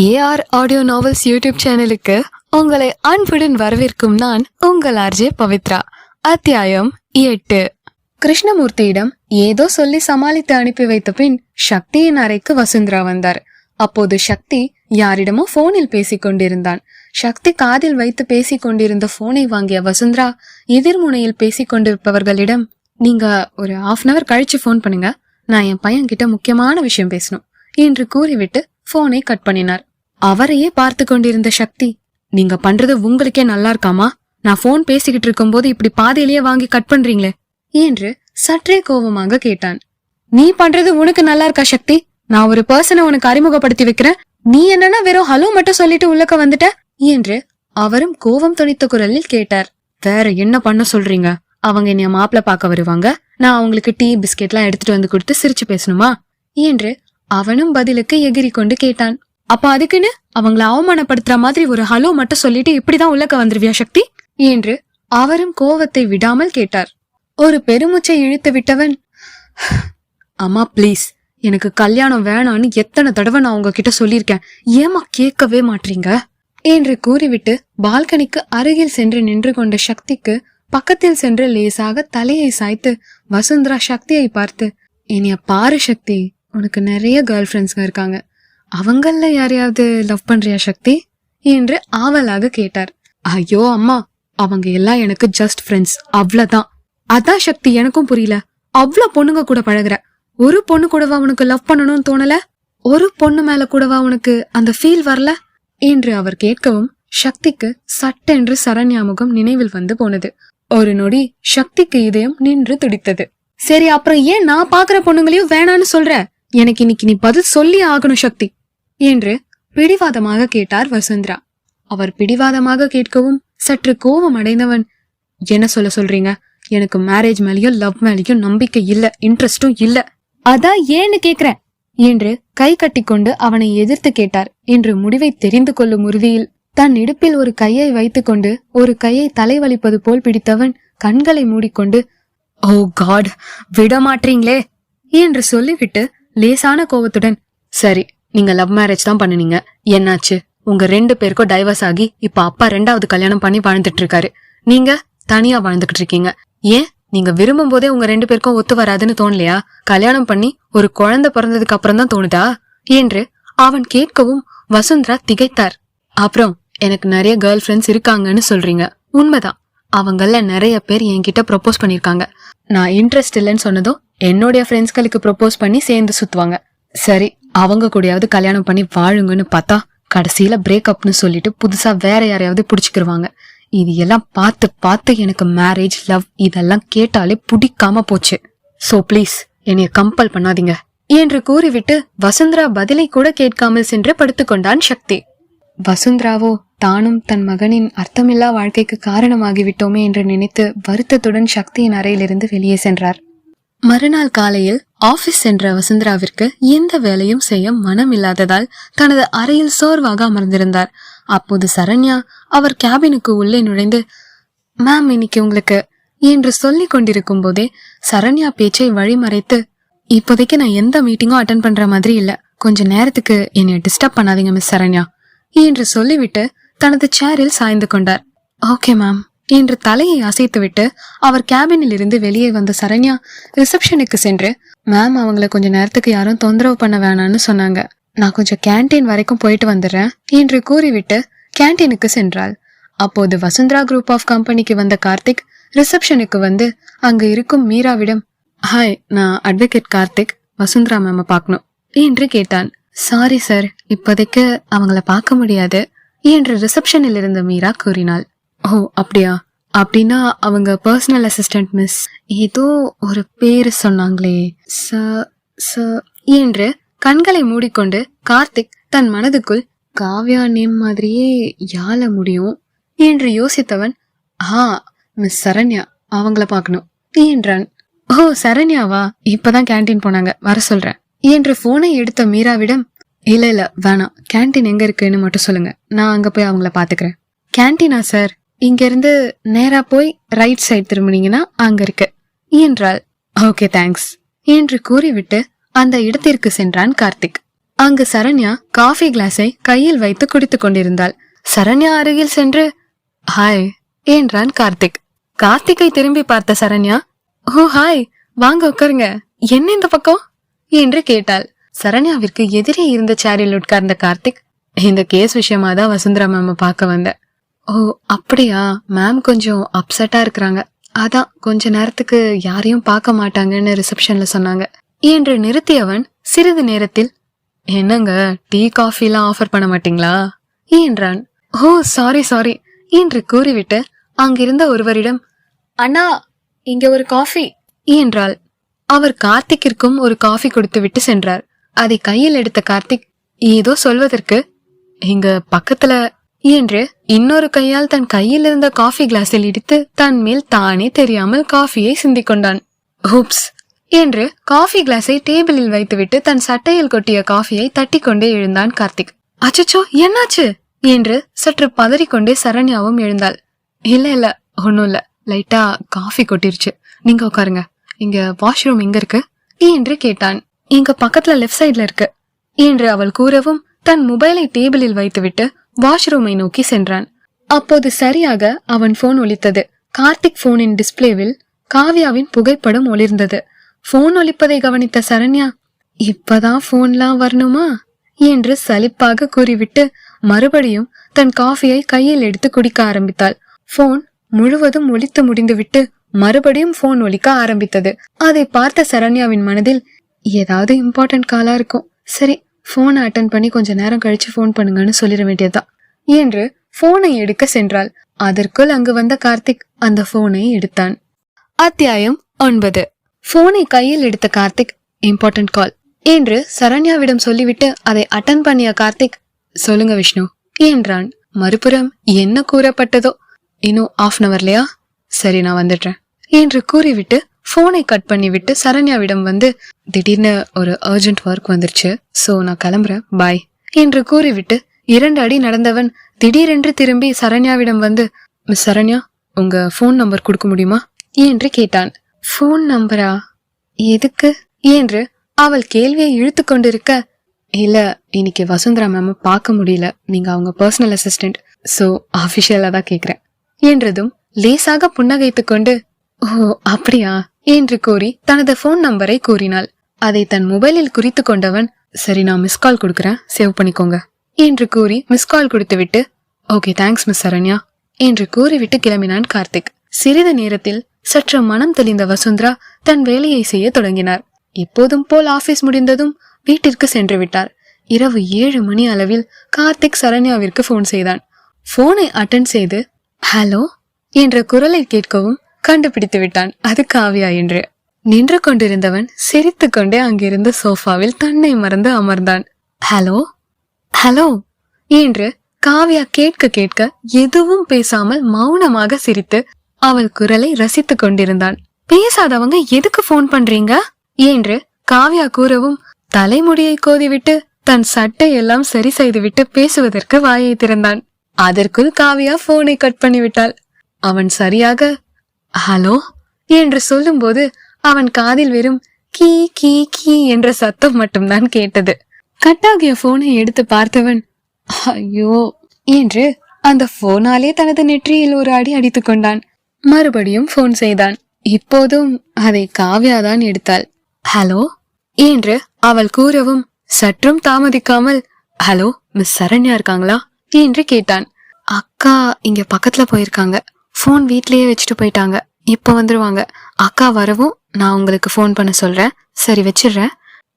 AR audio novels YouTube சேனலுக்கு உங்களை அன்புடன் வரவேற்கும் நான் உங்கள் ஆர்ஜே பவித்ரா. அத்தியாயம் எட்டு. கிருஷ்ணமூர்த்தியிடம் ஏதோ சொல்லி சமாளித்து அனுப்பி வைத்த பின் சக்தியின் அறைக்கு வசுந்தரா வந்தார். அப்போது சக்தி யாரிடமோ போனில் பேசிக் கொண்டிருந்தான். சக்தி காதில் வைத்து பேசிக் கொண்டிருந்த போனை வாங்கிய வசுந்தரா எதிர்முனையில் பேசிக் கொண்டிருப்பவர்களிடம் நீங்க ஒரு ஹாஃப் அன் அவர் கழிச்சு ஃபோன் பண்ணுங்க. நான் என் பையன் கிட்ட முக்கியமான விஷயம் பேசணும் என்று கூறிவிட்டு போனை கட் பண்ணினார். அவரையே பார்த்து கொண்டிருந்த சக்தி நீங்க பண்றது உங்களுக்கே நல்லா இருக்காமா? நான் போன் பேசிக்கிட்டு இருக்கும்போது இப்படி பாதியிலேயே வாங்கி கட் பண்றீங்களே? என்று சற்றே கோபமாக கேட்டான். நீ பண்றது உனக்கு நல்லா இருக்கா சக்தி? நான் ஒரு பர்சனை உனக்கு அறிமுகப்படுத்தி வைக்கிறேன். நீ என்னன்னா வெறும் ஹலோ மட்டும் சொல்லிட்டு உள்ளக்க வந்துட்ட? என்று அவரும் கோபம் துணித்த குரலில் கேட்டார். வேற என்ன பண்ண சொல்றீங்க? அவங்க என்னைய மாப்பிள்ள பார்க்க வருவாங்க. நான் அவங்களுக்கு டீ பிஸ்கெட்லாம் எடுத்துட்டு வந்து கொடுத்து சிரிச்சு பேசணுமா? என்று அவனும் பதிலுக்கு எகிரி கொண்டு கேட்டான். அப்ப அதுக்குன்னு? அவங்கள அவமானப்படுத்துற மாதிரி ஒரு ஹலோ மட்டும் சொல்லிட்டு இப்படிதான் உள்ளக்க வந்துருவியா சக்தி? என்று அவரும் கோவத்தை விடாமல் கேட்டார். ஒரு பெருமூச்சை இழுத்து விட்டவன் அம்மா ப்ளீஸ் எனக்கு கல்யாணம் வேணான்னு எத்தனை தடவை நான் உங்ககிட்ட சொல்லியிருக்கேன். ஏமா கேட்கவே மாட்டீங்க என்று கூறிவிட்டு பால்கனிக்கு அருகில் சென்று நின்று கொண்ட சக்திக்கு பக்கத்தில் சென்று லேசாக தலையை சாய்த்து வசுந்தரா சக்தியை பார்த்து இனிய பாரு சக்தி உனக்கு நிறைய கேர்ள் ஃப்ரெண்ட்ஸ்ங்க இருக்காங்க. அவங்கள யாரையாவது லவ் பண்றியா சக்தி? என்று ஆவலாக கேட்டார். ஐயோ அம்மா அவங்க எல்லாம் எனக்கு ஜஸ்ட் ஃப்ரெண்ட்ஸ் அவ்வளவுதான். அதான் சக்தி எனக்கும் புரியல. அவ்வளவு பொண்ணுங்க கூட பழகுற. ஒரு பொண்ணு கூடவா உனக்கு லவ் பண்ணணும்னு தோணல? ஒரு பொண்ணு மேல கூடவா உனக்கு அந்த ஃபீல் வரல? என்று அவர் கேட்கவும் சக்திக்கு சட்டென்று சரண்யா முகம் நினைவில் வந்து போனது. ஒரு நொடி சக்திக்கு இதயம் நின்று துடித்தது. சரி அப்புறம் ஏன் நான் பாக்குற பொண்ணுங்களையும் வேணான்னு சொல்ற? எனக்கு இன்னைக்கு நீ பதில் சொல்லி ஆகணும் சக்தி என்று பிடிவாதமாக கேட்டார் வசுந்தரா. அவர் பிடிவாதமாக கேட்கவும் சற்று கோபம் அடைந்தவன் என்ன சொல்ல சொல்றீங்க? எனக்கு மேரேஜ் மேலயும் லவ் மேலயும் நம்பிக்கை இல்ல இன்ட்ரெஸ்டும் இல்ல. அதான் ஏன்னு கேக்குறேன் என்று கை கட்டிக்கொண்டு அவனை எதிர்த்து கேட்டார் என்று முடிவை தெரிந்து கொள்ளும் உறுதியில் தன் இடுப்பில் ஒரு கையை வைத்துக்கொண்டு ஒரு கையை தலைவலிப்பது போல் பிடித்தவன் கண்களை மூடிக்கொண்டு ஓ காட் விடமாட்டீங்களே என்று சொல்லிவிட்டு லேசான கோவத்துடன் சரி நீங்க லவ் மேரேஜ் தான் பண்ணுனீங்க. என்னாச்சு? உங்க ரெண்டு பேருக்கும் டைவர்ஸ் ஆகி இப்ப அப்பா ரெண்டாவது கல்யாணம் பண்ணி வாழ்ந்துட்டு இருக்காரு. நீங்க தனியா வாழ்ந்துகிட்டு இருக்கீங்க. ஏன்? நீங்க விரும்பும் போதே உங்க ரெண்டு பேருக்கும் ஒத்து வராதுன்னு தோணலையா? கல்யாணம் பண்ணி ஒரு குழந்தை பிறந்ததுக்கு அப்புறம் தான் தோணுதா? என்று அவன் கேட்கவும் வசுந்தரா திகைத்தார். அப்புறம் எனக்கு நிறைய கேர்ள் ஃப்ரெண்ட்ஸ் இருக்காங்கன்னு சொல்றீங்க. உண்மைதான். அவங்கள நிறைய பேர் என்கிட்ட ப்ரொபோஸ் பண்ணிருக்காங்க நான் இன்ட்ரெஸ்ட் இல்லைன்னு சொன்னதும் என்னுடைய ஃப்ரெண்ட்ஸ்களுக்கு ப்ரொப்போஸ் பண்ணி சேர்ந்து சுத்துவாங்க. சரி அவங்க கூடயாவது கல்யாணம் பண்ணி வாழுங்கன்னு பார்த்தா கடைசியில பிரேக்கப்னு சொல்லிட்டு புதுசா வேற யாரையாவது புடிச்சுக்கிருவாங்க. இது எல்லாம் பார்த்து பார்த்து எனக்கு மேரேஜ் லவ் இதெல்லாம் கேட்டாலே பிடிக்காம போச்சு. சோ ப்ளீஸ் என்னைய கம்பல் பண்ணாதீங்க. என்று கூறிவிட்டு வசுந்தரா பதிலை கூட கேட்காமல் சென்று படுத்துக்கொண்டான் சக்தி. வசுந்தராவோ தானும் தன் மகனின் அர்த்தமில்லா வாழ்க்கைக்கு காரணமாகிவிட்டோமே என்று நினைத்து வருத்தத்துடன் சக்தியின் அறையிலிருந்து வெளியே சென்றார். மறுநாள் காலையில் ஆபீஸ் சென்ற வசுந்தராவிற்கு எந்த வேலையும் செய்ய மனம் இல்லாததால் தனது அறையில் சோர்வாக அமர்ந்திருந்தார். அப்போது சரண்யா அவர் கேபினுக்கு உள்ளே நுழைந்து மேம் இன்னைக்கு உங்களுக்கு என்று சொல்லிக் கொண்டிருக்கும் போதே சரண்யா பேச்சை வழிமறைத்து இப்போதைக்கு நான் எந்த மீட்டிங்கும் அட்டன் பண்ற மாதிரி இல்ல. கொஞ்ச நேரத்துக்கு என்னை டிஸ்டர்ப் பண்ணாதீங்க மிஸ் சரண்யா என்று சொல்லிவிட்டு தனது சேரில் சாய்ந்து கொண்டார். ஓகே மேம் என்று தலையை அசைத்துவிட்டு அவர் கேபினில் இருந்து வெளியே வந்த சரண்யா ரிசப்ஷனுக்கு சென்று. மேம் அவங்கள கொஞ்ச நேரத்துக்கு யாரும் தொந்தரவு பண்ண வேணாம்னு சொன்னாங்க. நான் கொஞ்சம் கேண்டீன் வரைக்கும் போயிட்டு வந்துடுறேன் என்று கூறிவிட்டு கேண்டீனுக்கு சென்றாள். அப்போது வசுந்தரா குரூப் ஆஃப் கம்பெனிக்கு வந்த கார்த்திக் ரிசப்ஷனுக்கு வந்து அங்க இருக்கும் மீராவிடம் ஹாய் நான் அட்வொகேட் கார்த்திக் வசுந்தரா மேம பார்க்கணும் என்று கேட்டான். சாரி சார் இப்போதைக்கு அவங்கள பார்க்க முடியாது என்று ரிசப்ஷனில் இருந்த மீரா கூறினாள். ஓ அப்படியா? அப்படின்னா அவங்க பர்சனல் அசிஸ்டன்ட் மிஸ் ஏதோ ஒரு பேரு சொன்னாங்களே. ச ச என்று கண்களை மூடிக்கொண்டு கார்த்திக் தன் மனதுக்குள் காவ்யா நேம் மாதிரியே யாழ முடியும்? என்று யோசித்தவன் ஆ மிஸ் சரண்யா அவங்கள பார்க்கணும். என்றான் ஓ சரண்யாவா? இப்பதான் கேண்டீன் போனாங்க வர சொல்றேன். என்று போனை எடுத்த மீராவிடம் இல்ல இல்ல வேணாம் கேண்டீன் எங்க இருக்குன்னு மட்டும் சொல்லுங்க நான் அங்க போய் அவங்கள பாத்துக்கிறேன் கேண்டீனா சார் இங்கிருந்து நேரா போய் ரைட் சைடு திரும்பினீங்கன்னா அங்க இருக்கு. என்றாள். ஓகே தேங்க்ஸ் என்று கூறிவிட்டு அந்த இடத்திற்கு சென்றான் கார்த்திக். அங்கு சரண்யா காஃபி கிளாஸை கையில் வைத்து குடித்துக் கொண்டிருந்தாள். சரண்யா அருகில் சென்று ஹாய் என்றான் கார்த்திக். கார்த்திக்கை திரும்பி பார்த்த சரண்யா oh, ஓ ஹாய் வாங்க உட்காருங்க. என்ன இந்த பக்கம்? என்று கேட்டாள். சரண்யாவிற்கு எதிரே இருந்த சேரில் உட்கார்ந்த கார்த்திக் இந்த கேஸ் விஷயமா தான் வசுந்தரா மேம பார்க்க வந்தேன். ஓ அப்படியா? மேம் கொஞ்சம் அப்செட்டா இருக்கிறாங்க. அதான் கொஞ்ச நேரத்துக்கு யாரையும் பார்க்க மாட்டாங்கன்னு ரிசப்ஷன்ல சொன்னாங்க. என்று நிறுத்தியவன் சிறிது நேரத்தில் என்னங்க டீ காஃபிலாம் ஆஃபர் பண்ண மாட்டீங்களா? என்றான். ஓ சாரி சாரி என்று கூறிவிட்டு அங்கிருந்த ஒருவரிடம் அண்ணா இங்க ஒரு காஃபி. என்றாள். அவர் கார்த்திக்கிற்கும் ஒரு காஃபி கொடுத்து விட்டு சென்றார். அதை கையில் எடுத்த கார்த்திக் ஏதோ சொல்வதற்கு இங்க பக்கத்துல என்று இன்னொரு கையால் தன் கையில் இருந்த காஃபி கிளாஸில் இடித்து தன் மேல் தானே தெரியாமல் காஃபியை சிந்திக்கொண்டான் ஹூப்ஸ் என்று காஃபி கிளாஸை டேபிளில் வைத்துவிட்டு தன் சட்டையில் கொட்டிய காஃபியை தட்டி கொண்டே எழுந்தான் கார்த்திக். அச்சச்சோ என்னாச்சு? என்று சற்று பதறிக்கொண்டே சரண்யாவும் எழுந்தாள். இல்ல இல்ல ஒன்னும் இல்ல. லைட்டா காஃபி கொட்டிருச்சு. நீங்க உட்காருங்க. இங்க வாஷ்ரூம் எங்க இருக்கு? என்று கேட்டான். இங்க பக்கத்துல லெஃப்ட் சைடுல இருக்கு என்று அவள் கூறவும் தன் மொபைலை டேபிளில் வைத்துவிட்டு வாஷ்ரூமை நோக்கி சென்றான். அப்போது சரியாக அவன் போன் ஒலித்தது. கார்த்திக் போனின் டிஸ்பிளேவில் காவ்யாவின் புகைப்படம் ஒளிர்ந்தது. போன் ஒலிப்பதை கவனித்த சரண்யா இப்பதான் போன்லாம் வரணுமா? என்று சலிப்பாக கூறிவிட்டு மறுபடியும் தன் காஃபியை கையில் எடுத்து குடிக்க ஆரம்பித்தாள். போன் முழுவதும் ஒலித்து முடிந்துவிட்டு மறுபடியும் போன் ஒலிக்க ஆரம்பித்தது. அதை பார்த்த சரண்யாவின் மனதில் ஏதாவது இம்பார்ட்டன்ட் காலா இருக்கும். சரி போனை அட்டன் பண்ணி கொஞ்ச நேரம் கழிச்சு ஃபோன் பண்ணுங்கன்னு சொல்லிட வேண்டியதுதான். என்று போனை எடுக்க சென்றாள். அதற்குள் அங்கு வந்த கார்த்திக் அந்த போனை எடுத்தான். அத்தியாயம் ஒன்பது. போனை கையில் எடுத்த கார்த்திக் இம்பார்ட்டன்ட் கால் என்று சரண்யாவிடம் சொல்லிவிட்டு அதை அட்டன் பண்ணிய கார்த்திக் சொல்லுங்க விஷ்ணு என்றான். மறுபுறம் என்ன கூறப்பட்டதோ? இன்னும் ஆஃப் அன் அவர்லையா சரி நான் வந்துடுறேன் என்று கூறிவிட்டு ஃபோனை கட் பண்ணிவிட்டு சரண்யாவிடம் வந்து திடீர்னு ஒரு அர்ஜென்ட் ஒர்க் வந்துருச்சு சோ நான் கிளம்புறேன் பாய் என்று கூறிவிட்டு இரண்டு அடி நடந்தவன் திடீரென்று திரும்பி சரண்யாவிடம் வந்து மிஸ் சரண்யா உங்க ஃபோன் நம்பர் கொடுக்க முடியுமா? என்று கேட்டான். ஃபோன் நம்பரா எதுக்கு? என்று அவள் கேள்வியை இழுத்து கொண்டிருக்க இல்ல இன்னைக்கு வசுந்தரா மேம் பார்க்க முடியல நீங்க அவங்க பர்சனல் அசிஸ்டன்ட் சோ அபிஷியலா தான் கேக்குறேன் என்றதும் லேசாக புன்னகைத்து கொண்டு ஓ அப்படியா? என்று கூறி தனது போன் நம்பரை கூறினாள். அதை தன் மொபைலில் குறித்து கொண்டவன் சரி நான் மிஸ் கால் கொடுக்கறேன். சேவ் பண்ணிக்கோங்க. என்று கூறி மிஸ் கால் கொடுத்துவிட்டு ஓகே தேங்க்ஸ் மிஸ் சரண்யா என்று கூறிவிட்டு கிளம்பினான் கார்த்திக். சிறிது நேரத்தில் சற்று மனம் தெளிந்த வசுந்தரா தன் வேலையை செய்ய தொடங்கினார். எப்போதும் போல் ஆபீஸ் முடிந்ததும் வீட்டிற்கு சென்று விட்டார். இரவு ஏழு மணி அளவில் கார்த்திக் சரண்யாவிற்கு போன் செய்தான். போனை அட்டன் செய்து ஹலோ என்ற குரலை கேட்கவும் கண்டுபிடித்து விட்டான். அது காவியா என்று. நின்று கொண்டிருந்தவன் சிரித்து கொண்டே அங்கிருந்த சோஃபாவில் தன்னை மறந்து அமர்ந்தான். ஹலோ? ஹலோ? என்று காவ்யா கேட்க கேட்க எதுவும் பேசாமல் மௌனமாக சிரித்து அவள் குரலை ரசித்துக் கொண்டிருந்தான். பேசாதவங்க எதுக்கு போன் பண்றீங்க? என்று காவ்யா கூறவும் தலைமுடியை கோதிவிட்டு தன் சட்டை எல்லாம் சரி செய்துவிட்டு பேசுவதற்கு வாயை திறந்தான். அதற்குள் காவ்யா போனை கட் பண்ணிவிட்டாள். அவன் சரியாக ஹலோ? என்று சொல்லும்போது அவன் காதில் வெறும் கீ கீ கீ என்ற சத்தம் மட்டும்தான் கேட்டது. கட்டாகிய போனை எடுத்து பார்த்தவன் ஐயோ என்று அந்த போனாலே தனது நெற்றியில் ஒரு அடி அடித்துக் கொண்டான். மறுபடியும் போன் செய்தான். இப்போதும் அதை காவ்யாதான் எடுத்தாள். ஹலோ? என்று அவள் கூறவும் சற்றும் தாமதிக்காமல் ஹலோ மிஸ் சரண்யா இருக்காங்களா? என்று கேட்டான். அக்கா இங்க பக்கத்துல போயிருக்காங்க. ஃபோன் வீட்லேயே வச்சுட்டு போயிட்டாங்க. இப்போ வந்துருவாங்க. அக்கா வரவும் நான் உங்களுக்கு ஃபோன் பண்ண சொல்றேன். சரி வச்சிடுறேன்.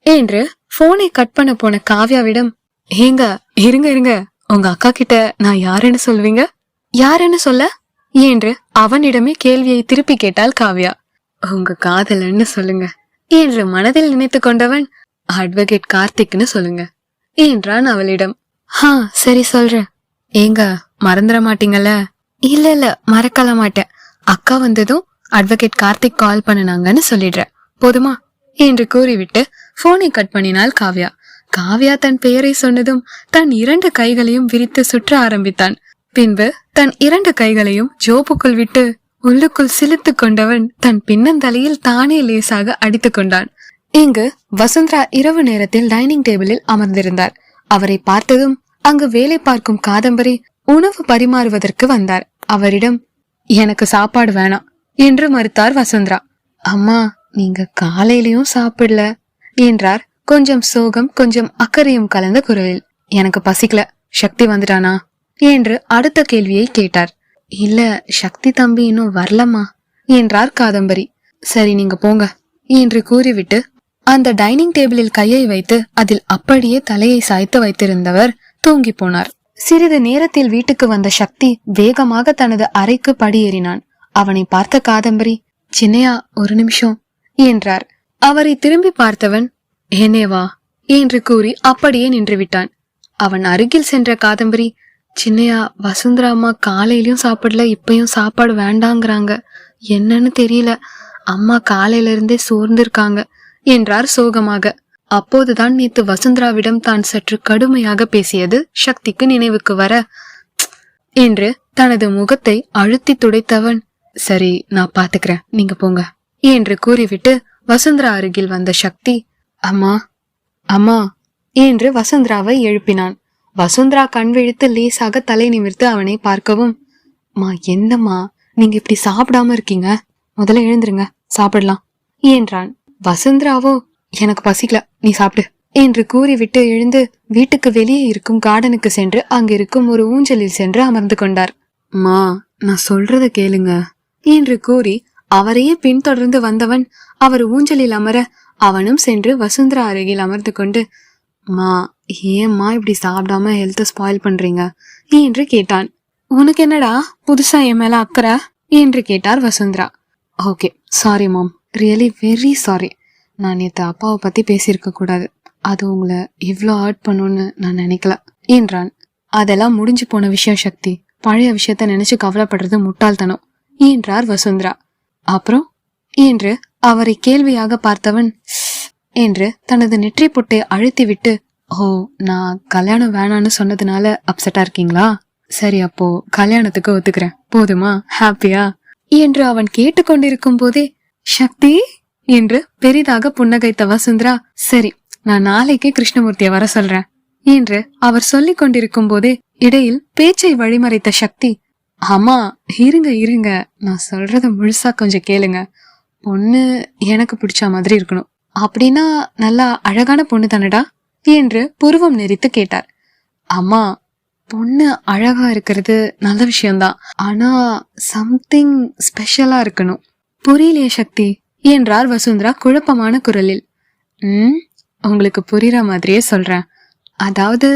என்று ஃபோனை கட் பண்ண போன காவ்யாவிடம் ஏங்க இருங்க இருங்க. உங்க அக்கா கிட்ட நான் யாருன்னு சொல்லுவீங்க யாருன்னு சொல்ல? என்று அவனிடமே கேள்வியை திருப்பி கேட்டாள் காவ்யா. உங்க காதலன்னு சொல்லுங்க. என்று மனதில் நினைத்து கொண்டவன் அட்வொகேட் கார்த்திக்னு சொல்லுங்க. என்றான் அவளிடம். ஹா சரி சொல்றேன். ஏங்க மறந்துட மாட்டீங்கல்ல? இல்ல இல்ல மறக்கல மாட்டேன். அக்கா வந்ததும் அட்வொகேட் கார்த்திக் கால் பண்ணுனாங்கன்னு சொல்லிடுறேன். போதுமா? என்று கூறிவிட்டு போனை கட் பண்ணினாள் காவ்யா. காவ்யா தன் பெயரை சொன்னதும் தன் இரண்டு கைகளையும் விரித்து சுற்ற ஆரம்பித்தான். பின்பு தன் இரண்டு கைகளையும் ஜோப்புக்குள் விட்டு உள்ளுக்குள் சிலித்து கொண்டவன் தன் பின்னந்தலையில் தானே லேசாக அடித்துக் கொண்டான். இங்கு வசுந்தரா இரவு நேரத்தில் டைனிங் டேபிளில் அமர்ந்திருந்தார். அவரை பார்த்ததும் அங்கு வேலை பார்க்கும் காதம்பரி உணவு பரிமாறுவதற்கு வந்தார். அவரிடம் எனக்கு சாப்பாடு வேணாம் என்று மறுத்தார் வசுந்தரா. அம்மா நீங்க காலையிலயும் சாப்பிடல என்றார். கொஞ்சம் சோகம் கொஞ்சம் அக்கறையும் கலந்த குரலில் எனக்கு பசிக்கல சக்தி வந்துட்டானா? என்று அடுத்த கேள்வியை கேட்டார். இல்ல சக்தி தம்பி இன்னும் வரலம்மா என்றார் காதம்பரி. சரி நீங்க போங்க என்று கூறிவிட்டு அந்த டைனிங் டேபிளில் கையை வைத்து அதில் அப்படியே தலையை சாய்த்து வைத்திருந்தவர் தூங்கி போனார். சிறிது நேரத்தில் வீட்டுக்கு வந்த சக்தி வேகமாக தனது அறைக்கு படியேறினான். அவனை பார்த்த காதம்பரி சின்னையா ஒரு நிமிஷம் என்றார். அவரை திரும்பி பார்த்தவன் என்னேவா என்று கூறி அப்படியே நின்று விட்டான் அவன் அருகில் சென்ற காதம்பரி சின்னையா வசுந்தரா அம்மா காலையிலயும் சாப்பிடல இப்பயும் சாப்பாடு வேண்டாங்கிறாங்க. என்னன்னு தெரியல. அம்மா காலையில இருந்தே சோர்ந்திருக்காங்க என்றார் சோகமாக. அப்போதுதான் நேத்து வசுந்தராவிடம் தான் சற்று கடுமையாக பேசியது சக்திக்கு நினைவுக்கு வர என்று தனது முகத்தை அழுத்தி துடைத்தவன் சரி நான் பாத்துக்கிறேன் நீங்க போங்க என்று கூறிவிட்டு வசுந்தரா அருகில் வந்த சக்தி அம்மா அம்மா என்று வசுந்தராவை எழுப்பினான். வசுந்தரா கண் விழித்து லேசாக தலை நிமிர்த்து அவனை பார்க்கவும் மா என்னம்மா நீங்க இப்படி சாப்பிடாம இருக்கீங்க? முதல்ல எழுந்துருங்க சாப்பிடலாம் என்றான். வசுந்தராவோ எனக்கு பசிக்கல. நீ சாப்பிடு. என்று கூறிவிட்டு எழுந்து வீட்டுக்கு வெளியே இருக்கும் கார்டனுக்கு சென்று அங்கிருக்கும் ஒரு ஊஞ்சலில் சென்று அமர்ந்து கொண்டார். மா நான் சொல்றத கேளுங்க. என்று கூறி அவரையே பின்தொடர்ந்து வந்தவன் அவர் ஊஞ்சலில் அமர அவனும் சென்று வசுந்தரா அருகில் அமர்ந்து கொண்டு மா ஏம்மா இப்படி சாப்பிடாம ஹெல்த் ஸ்பாயில் பண்றீங்க? என்று கேட்டான். உனக்கு என்னடா? புதுசா என் மேல அக்கறை? என்று கேட்டார் Vasundhara. Okay sorry ma'am really very sorry நான் நேற்று அப்பாவை பற்றி பேசியிருக்க கூடாது. அது உங்களை இவ்வளோ ஹர்ட் பண்ணுன்னு நான் நினைக்கல. என்றான் அதெல்லாம் முடிஞ்சு போன விஷயம் சக்தி. பழைய விஷயத்த நினைச்சு கவலைப்படுறது முட்டாள்தனம். என்றார் வசுந்தரா? அப்புறம்? என்று அவரை கேள்வியாக பார்த்தவன் என்று தனது நெற்றி பொட்டை அழுத்திவிட்டு ஓ நான் கல்யாணம் வேணான்னு சொன்னதுனால அப்செட்டா இருக்கீங்களா? சரி அப்போ கல்யாணத்துக்கு ஒத்துக்கிறேன். போதுமா? ஹாப்பியா என்று அவன் கேட்டுக்கொண்டிருக்கும் போதே சக்தி? என்று பெரிதாக புன்னகைத்த வசுந்தரா சரி நான் நாளைக்கே கிருஷ்ணமூர்த்திய வர சொல்றேன் என்று அவர் சொல்லிக் கொண்டிருக்கும் போதே இடையில் பேச்சை வழிமறைத்த சக்தி அம்மா இருங்க இருங்க நான் சொல்றத முழுசா கொஞ்சம் கேளுங்க. பொண்ணு எனக்கு பிடிச்ச மாதிரி இருக்கணும். அப்படின்னா நல்லா அழகான பொண்ணு தானடா? என்று புருவம் நெறித்து கேட்டார். அம்மா பொண்ணு அழகா இருக்கிறது நல்ல விஷயம்தான். ஆனா சம்திங் ஸ்பெஷலா இருக்கணும். புரியலையே சக்தி என்றார் வசுந்தரா குழப்பமான குரலில். ம் உங்களுக்கு புரியுற மாதிரியே சொல்றேன். அதாவது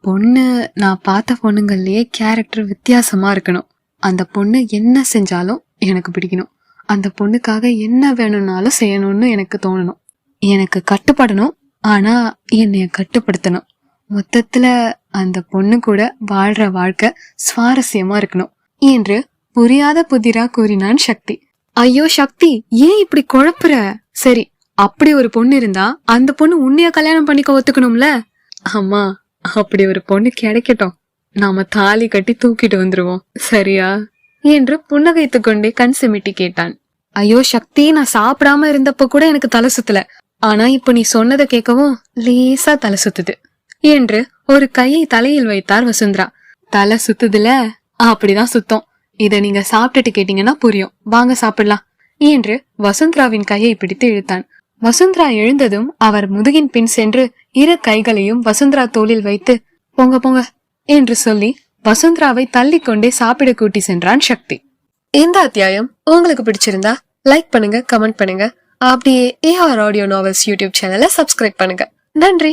பொண்ணு நான் பார்த்த பொண்ணுங்கள்லயே கேரக்டர் வித்தியாசமா இருக்கணும். அந்த பொண்ணு என்ன செஞ்சாலும் எனக்கு பிடிக்கணும். அந்த பொண்ணுக்காக என்ன வேணும்னாலும் செய்யணும்னு எனக்கு தோணணும். எனக்கு கட்டுப்படணும் ஆனா என்னைய கட்டுப்படுத்தணும். மொத்தத்துல அந்த பொண்ணு கூட வாழ்ற வாழ்க்கை சுவாரஸ்யமா இருக்கணும் என்று புரியாத புதிரா கூறினான் சக்தி. ஐயோ சக்தி ஏன் இப்படி குழப்புற? சரி அப்படி ஒரு பொண்ணு இருந்தா அந்த பொண்ணு உன்னைய கல்யாணம் பண்ணிக்க ஒத்துக்கணும்ல? அம்மா அப்படி ஒரு பொண்ணு கிடைக்கட்டும். நாம தாலி கட்டி தூக்கிட்டு வந்துருவோம். சரியா? என்று புன்னகைத்து கொண்டே கண் சிமிட்டி கேட்டான். ஐயோ சக்தி நான் சாப்பிடாம இருந்தப்ப கூட எனக்கு தலை சுத்தல. ஆனா இப்ப நீ சொன்னதை கேட்கவும் லேசா தலை சுத்துது. என்று ஒரு கையை தலையில் வைத்தார் வசுந்தரா. தலை சுத்துதுல? அப்படிதான் சுத்தம். இதை நீங்க சாப்பிட்டுட்டு கேட்டீங்கன்னா புரியும். வாங்க சாப்பிடலாம். என்று வசுந்தராவின் கையை பிடித்து இழுத்தான். வசுந்தரா எழுந்ததும் அவர் முதுகின் பின் சென்று இரு கைகளையும் வசுந்தரா தோளில் வைத்து போங்க போங்க என்று சொல்லி வசுந்தராவை தள்ளிக்கொண்டே சாப்பிட கூட்டி சென்றான் சக்தி. இந்த அத்தியாயம் உங்களுக்கு பிடிச்சிருந்தா லைக் பண்ணுங்க கமெண்ட் பண்ணுங்க. அப்படியே ஏஆர் ஆடியோ நாவல்ஸ் யூடியூப் சேனலை சப்ஸ்கிரைப் பண்ணுங்க. நன்றி.